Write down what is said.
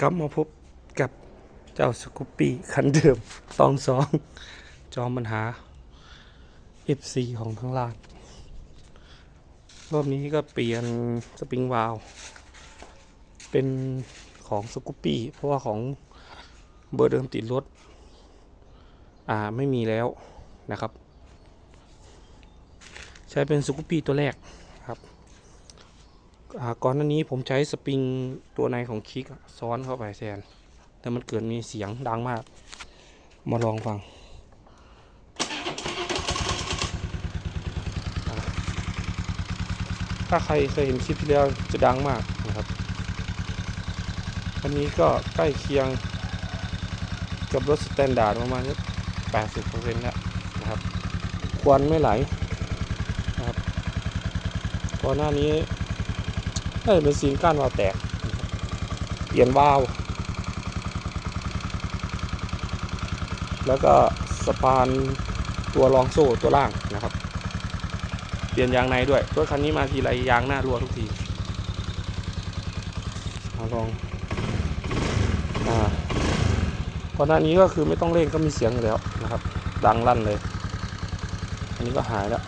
กลับมาพบกับเจ้าสกูปปี้คันเดิมตองสองจอมปัญหา FC ของทั้งร้านรอบนี้ก็เปลี่ยนสปริงวาลเป็นของสกูปปี้เพราะว่าของเบอร์เดิมติดรถ อ่าไม่มีแล้วนะครับ ใช้เป็นสกูปปี้ตัวแรก ก่อนหน้านี้ผมใช้สปริงตัวในของคิกซ้อนเข้าไปแทนแต่มันเกิดมีเสียงดังมาก มาลองฟังถ้าใครเคยเห็นคลิปที่แล้วจะดังมากนะครับ อันนี้ก็ใกล้เคียงกับรถสแตนดาร์ดประมาณแปดสิบเปอร์เซ็นต์แล้วนะครับ ควันไม่ไหลนะครับก่อนหน้านี้ น่าจะเป็นซีนก้านวาวแตก เปลี่ยนวาล์วแล้วก็สะพานตัวรองโซ่ตัวล่างนะครับ เปลี่ยนยางในด้วยรถคันนี้มาทีไรยางหน้ารั่วทุกทีเอาลองอ่าก่อนหน้านี้ก็คือไม่ต้องเร่งก็มีเสียงอยู่แล้วนะครับ ดังลั่นเลย อันนี้ก็หายแล้ว